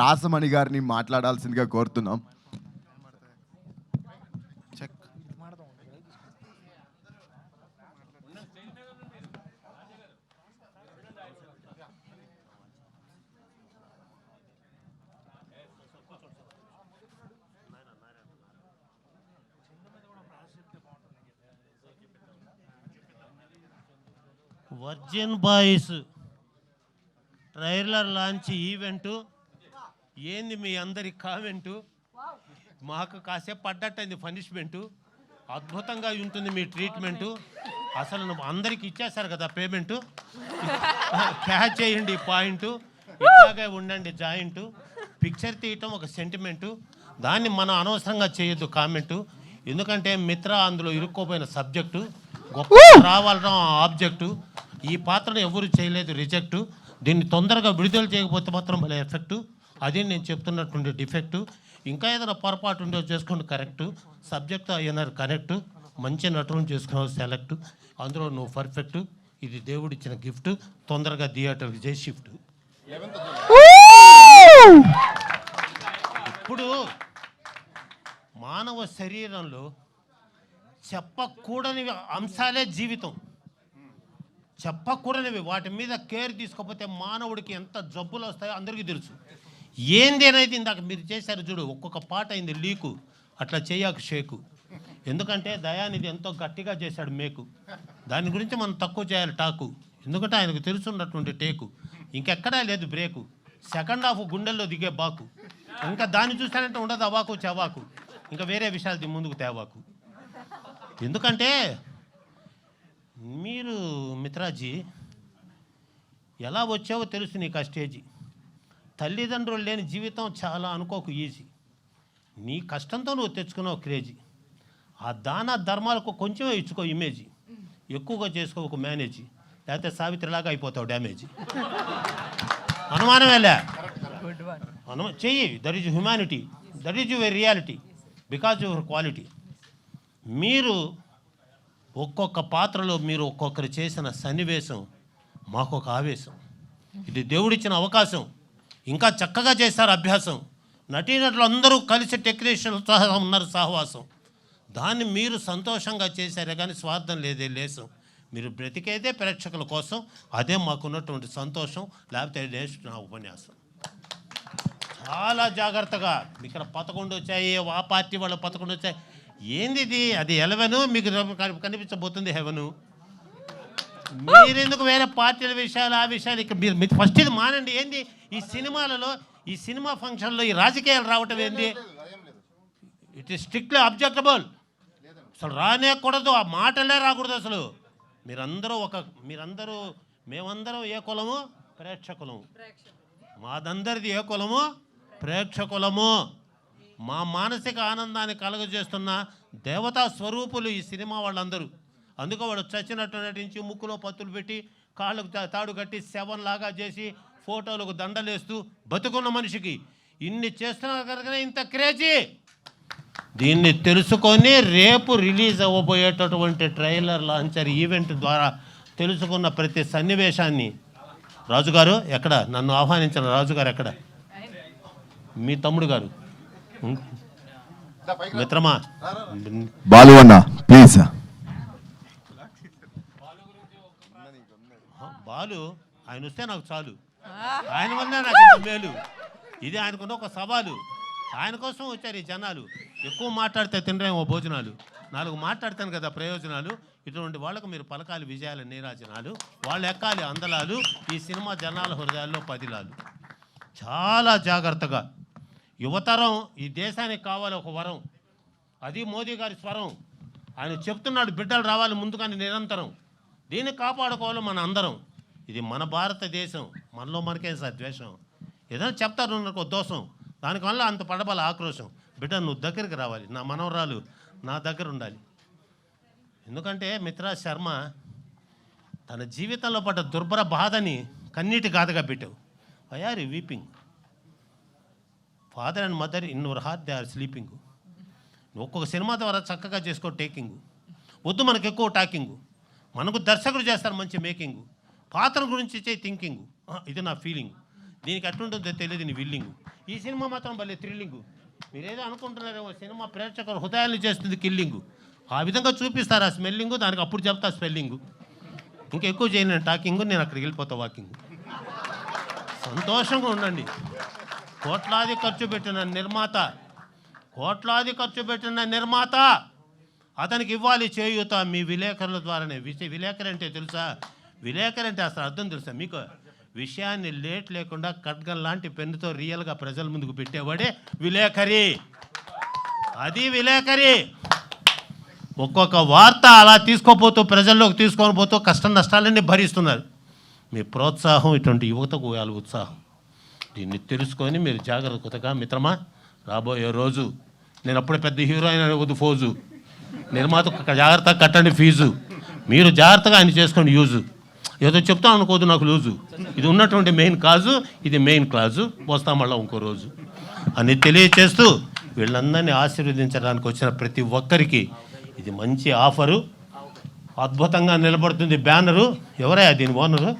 ప్రాసమణి గారిని మాట్లాడాల్సిందిగా కోరుతున్నాం. Virgin Boys trailer launch event ఏంది మీ అందరి కామెంటు? మాకు కాసేపు పడ్డట్టయింది పనిష్మెంటు అద్భుతంగా ఉంటుంది మీ ట్రీట్మెంటు అసలు నువ్వు అందరికి ఇచ్చేశారు కదా పేమెంటు క్యాచ్ చేయండి పాయింట్ ఇట్లాగే ఉండండి జాయింట్ పిక్చర్ తీయటం ఒక సెంటిమెంటు దాన్ని మనం అనవసరంగా చేయొద్దు కామెంటు ఎందుకంటే మిత్ర అందులో ఇరుక్కోపోయిన సబ్జెక్టు గొప్ప రావాలడం ఆబ్జెక్టు ఈ పాత్రను ఎవరు చేయలేదు రిజెక్టు దీన్ని తొందరగా విడుదల చేయకపోతే మాత్రం భలే ఎఫెక్టు అది నేను చెప్తున్నటువంటి డిఫెక్ట్. ఇంకా ఏదైనా పొరపాటు ఉండేది చేసుకోండి కరెక్ట్. సబ్జెక్ట్ అయినారు కనెక్ట్ మంచి నటులను చేసుకున్నావు సెలెక్ట్. అందులో నువ్వు పర్ఫెక్ట్. ఇది దేవుడిచ్చిన గిఫ్ట్. తొందరగా థియేటర్కి చేసి షిఫ్ట్. ఇప్పుడు మానవ శరీరంలో చెప్పకూడని అంశాలే జీవితం. చెప్పకూడనివి. వాటి మీద కేర్ తీసుకోకపోతే మానవుడికి ఎంత జబ్బులు వస్తాయో అందరికీ తెలుసు. ఏంది అనేది ఇందాక మీరు చేశారు చూడు ఒక్కొక్క పాట అయింది లీకు అట్లా చేయకు షేకు. ఎందుకంటే దయానిధి ఎంతో గట్టిగా చేశాడు మేకు. దాని గురించి మనం తక్కువ చేయాలి టాకు. ఎందుకంటే ఆయనకు తెలుసున్నటువంటి టేకు. ఇంకెక్కడా లేదు బ్రేకు. సెకండ్ హాఫ్ గుండెల్లో దిగే బాకు. ఇంకా దాన్ని చూసానంటే ఉండదు అవాకు చవాకు. ఇంకా వేరే విషయాలు ముందుకు తేవాకు. ఎందుకంటే మీరు మిత్రాజీ ఎలా వచ్చావో తెలుసు నీకు ఆ స్టేజీ. తల్లిదండ్రులు లేని జీవితం చాలా అనుకోకు ఈజీ. నీ కష్టంతో నువ్వు తెచ్చుకున్నావు క్రేజీ. ఆ దాన ధర్మాలకు కొంచెమే ఇచ్చుకో ఇమేజీ. ఎక్కువగా చేసుకో ఒక మేనేజీ. లేకపోతే సావిత్రిలాగా అయిపోతావు డ్యామేజీ. అనుమానమేలే అనుమా చెయ్యి. That is humanity. That is your reality. Because your quality. మీరు ఒక్కొక్క పాత్రలో మీరు ఒక్కొక్కరు చేసిన సన్నివేశం మాకు ఒక ఆవేశం. ఇది దేవుడిచ్చిన అవకాశం. ఇంకా చక్కగా చేశారు అభ్యాసం. నటీనటులు అందరూ కలిసి టెక్నీషియన్లు సహా ఉన్నారు సహవాసం. దాన్ని మీరు సంతోషంగా చేశారే కానీ స్వార్థం లేదే లేసం మీరు బ్రతికేదే ప్రేక్షకుల కోసం అదే మాకున్నటువంటి సంతోషం లేకపోతే నేర్చుకున్న నా ఉపన్యాసం. చాలా జాగ్రత్తగా. ఇక్కడ పదకొండు వచ్చాయి ఆ పార్టీ వాళ్ళు పదకొండు వచ్చాయి. ఏంది ఇది అది ఎలవెను? మీకు కనిపించబోతుంది హెవెను. మీరెందుకు వేరే పార్టీల విషయాలు ఆ విషయాలు మీరు మీరు ఫస్ట్ ఇది మానండి. ఏంది? ఈ సినిమాలలో ఈ సినిమా ఫంక్షన్లో ఈ రాజకీయాలు రావటం ఏంది? ఇట్ ఈస్ స్ట్రిక్ట్లీ అబ్జెక్టబుల్ అసలు రానేకూడదు ఆ మాటలే రాకూడదు అసలు. మీరందరూ ఒక మీరందరూ మేమందరం ఏ కులము? ప్రేక్షకులము. మాదందరిది ఏ కులము? ప్రేక్షకులము. మా మానసిక ఆనందాన్ని కలుగజేస్తున్న దేవతా స్వరూపులు ఈ సినిమా వాళ్ళందరూ. అందుకే వాడు చచ్చినట్టు నటించి ముక్కులో పత్తులు పెట్టి కాళ్ళకు తా- తాడు కట్టి సెవెన్ లాగా చేసి ఫోటోలకు దండలేస్తూ బతుకున్న మనిషికి. ఇన్ని చేస్తున్నారు కనుకనే ఇంత క్రేజీ. దీన్ని తెలుసుకొని రేపు రిలీజ్ అవ్వబోయేటటువంటి ట్రైలర్ లాంచర్ ఈవెంట్ ద్వారా తెలుసుకున్న ప్రతి సన్నివేశాన్ని. రాజుగారు ఎక్కడ? నన్ను ఆహ్వానించిన రాజుగారు ఎక్కడ? మీ తమ్ముడు గారు? మిత్రమా? బాలు అన్న ప్లీజ్. బాలు ఆయన వస్తే నాకు చాలు. ఆయన వల్లే నాకు ఇంత మేలు. ఇది ఆయనకున్న ఒక సవాలు. ఆయన కోసం వచ్చారు ఈ జనాలు. ఎక్కువ మాట్లాడితే తినరేమో భోజనాలు. నాలుగు మాట్లాడతాను కదా ప్రయోజనాలు. ఇటువంటి వాళ్ళకు మీరు పలకాలి విజయాల నీరాజనాలు. వాళ్ళు ఎక్కాలి అందలాలు. ఈ సినిమా జనాల హృదయాల్లో పదిలాలు. చాలా జాగ్రత్తగా. యువతరం ఈ దేశానికి కావాలి ఒక వరం. అది మోదీ గారి స్వరం. ఆయన చెప్తున్నాడు బిడ్డలు రావాలి ముందుగానే నిరంతరం. దీన్ని కాపాడుకోవాలి మన అందరం. ఇది మన భారతదేశం మనలో మనకే సార్ ద్వేషం ఏదైనా చెప్తారు నాకు దోషం. దానివల్ల అంత పడబల ఆక్రోశం బిడ్డ నువ్వు దగ్గరికి రావాలి. నా మనవరాలు నా దగ్గర ఉండాలి. ఎందుకంటే మిత్రా శర్మ తన జీవితంలో పడ్డ దుర్భర బాధని కన్నీటి గాథగా పెట్టావు. Why are weeping father and mother in your heart they are sleeping ఒక్కొక్క సినిమా ద్వారా చక్కగా చేసుకో టేకింగ్ వద్దు మనకు ఎక్కువ టాకింగ్ మనకు దర్శకుడు చేస్తారు మంచి మేకింగ్ పాత్ర గురించి ఇచ్చే థింకింగ్ ఇది నా ఫీలింగ్ దీనికి ఎట్లుంటుందో తెలియదు నీ విల్లింగ్ ఈ సినిమా మాత్రం భలే థ్రిల్లింగ్ మీరేదో అనుకుంటున్నారేమో సినిమా ప్రేక్షకుల హృదయాన్ని చేస్తుంది కిల్లింగ్ ఆ విధంగా చూపిస్తారు ఆ స్మెల్లింగ్? దానికి అప్పుడు చెప్తా స్పెల్లింగ్. ఇంకా ఎక్కువ చేయను టాకింగ్ నేను అక్కడికి వెళ్ళిపోతా వాకింగ్ సంతోషంగా ఉండండి. కోట్లాది ఖర్చు పెట్టిన నిర్మాత కోట్లాది ఖర్చు పెట్టిన నిర్మాత అతనికి ఇవ్వాలి చేయూత మీ విలేకరుల ద్వారానే. విష విలేకరు అంటే తెలుసా? విలేకరి అంటే అసలు అర్థం తెలుసా? మీకు విషయాన్ని లేట్ లేకుండా ఖడ్గం లాంటి పెన్నుతో రియల్గా ప్రజల ముందుకు పెట్టేవాడే విలేకరి. అది విలేకరి. ఒక్కొక్క వార్త అలా తీసుకోపోతూ ప్రజల్లోకి తీసుకొని పోతూ కష్ట నష్టాలన్నీ భరిస్తున్నారు. మీ ప్రోత్సాహం ఇటువంటి యువతకు వాళ్ళ ఉత్సాహం. దీన్ని తెలుసుకొని మీరు జాగ్రత్తగా మిత్రమా రాబోయే రోజు నేను అప్పుడే పెద్ద హీరోయిన్ అనే ఫోజు. నిర్మాత జాగ్రత్తగా కట్టండి ఫీజు. మీరు జాగ్రత్తగా ఆయన చేసుకోండి యూజు. ఏదో చెప్తాను అనుకోదు నాకు లూజు. ఇది ఉన్నటువంటి మెయిన్ కాజు ఇది మెయిన్ క్లాజు. వస్తాం మళ్ళీ ఇంకో రోజు. అని తెలియచేస్తూ వీళ్ళందరినీ ఆశీర్వదించడానికి వచ్చిన ప్రతి ఒక్కరికి ఇది మంచి ఆఫరు. అద్భుతంగా నిలబడుతుంది బ్యానరు. ఎవరయ్యా దీని ఓనరు?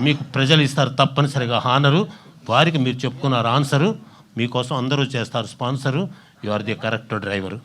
మీకు ప్రజలు ఇస్తారు తప్పనిసరిగా హానరు. వారికి మీరు చెప్పుకున్నారు ఆన్సరు. మీకోసం అందరూ చేస్తారు sponsor. You are the correct driver.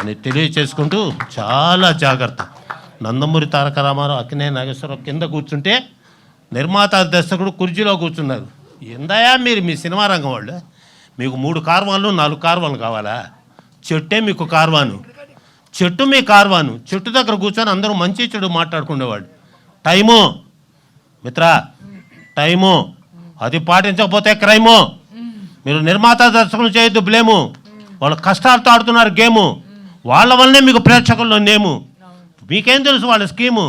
అని తెలియచేసుకుంటూ చాలా జాగ్రత్త. నందమూరి తారక రామారావు అక్కినే నాగేశ్వరరావు కింద కూర్చుంటే నిర్మాత దర్శకుడు కుర్చీలో కూర్చున్నారు. ఎందయా మీరు మీ సినిమా రంగం వాళ్ళు? మీకు మూడు కార్వాన్లు నాలుగు కార్వాన్లు కావాలా? చెట్టే మీకు కార్వాను. చెట్టు మీ కార్వాను. చెట్టు దగ్గర కూర్చొని అందరూ మంచి చెడు మాట్లాడుకునేవాడు టైము. మిత్ర టైము. అది పాటించకపోతే క్రైము. మీరు నిర్మాత దర్శకులు చేయొద్దు బ్లేము. వాళ్ళు కష్టాలతో ఆడుతున్నారు గేము. వాళ్ళ వల్లనే మీకు ప్రేక్షకుల్లో నేము. మీకేం తెలుసు వాళ్ళ స్కీము?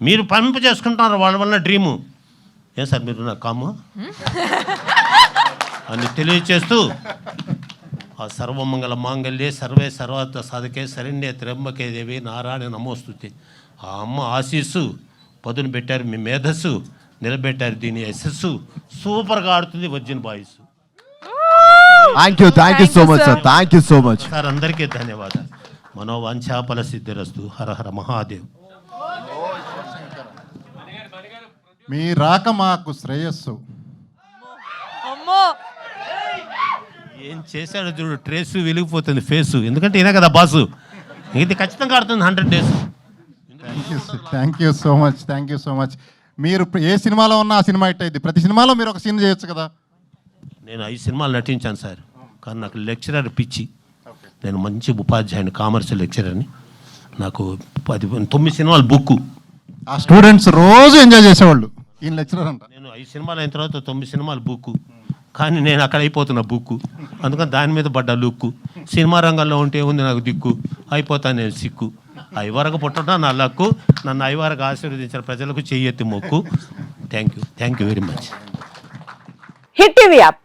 మీరు పంపు చేసుకుంటున్నారు వాళ్ళ వల్ల డ్రీము. ఏం సార్ మీరు నా కాము? అని తెలియచేస్తూ ఆ సర్వమంగళ మాంగళ్యే సర్వే సర్వార్థ సాధకే శరణ్య త్రంబకే దేవి నారాయణ నమోస్తుతి. ఆ అమ్మ ఆశీస్సు పదును పెట్టారు మీ మేధస్సు నిలబెట్టారు దీని యశస్సు. సూపర్గా ఆడుతుంది Virgin Boys thank you thank you so much sir thank you so much sir అందరికీ ధన్యవాదాలు. మనోవాంఛాపల సిద్ధిరస్తు హర హర మహాదేవ్. మీ రాక మాకు శ్రేయస్సు. అమ్మో! ఏం చేశాడో చూడు ట్రేసు వెలిగిపోతుంది ఫేసు. ఎందుకంటే ఈయన కదా బాసు. ఇది ఖచ్చితంగా ఆడుతుంది hundred days. Thank you so much thank you so much మీరు ఏ సినిమాలో ఉన్నా ఆ సినిమా హిట్ అయింది. ప్రతి సినిమాలో మీరు ఒక సీన్ చేయొచ్చు కదా? నేను ఐదు సినిమాలు నటించాను సార్. కానీ నాకు లెక్చరర్ పిచ్చి. నేను మంచి ఉపాధ్యాయుని కామర్స్ లెక్చరర్ని నాకు పది తొమ్మిది సినిమాలు బుక్ ఆ స్టూడెంట్స్ రోజు ఎంజాయ్ చేసేవాళ్ళు. ఈయన లెక్చరర్ అంట. నేను ఐదు సినిమాలు అయిన తర్వాత తొమ్మిది సినిమాలు బుక్ కానీ నేను అక్కడ అయిపోతున్నా బుక్ అందుకని దాని మీద పడ్డ లుక్కు. సినిమా రంగంలో ఉంటే ఉంది నాకు దిక్కు? అయిపోతాను నేను సిక్కు. ఐవరకు పుట్టడం నా లక్కు. నన్ను ఐవరకు ఆశీర్వదించిన ప్రజలకు చెయ్యెత్తి మొక్కు. Thank you thank you very much Hit TV app.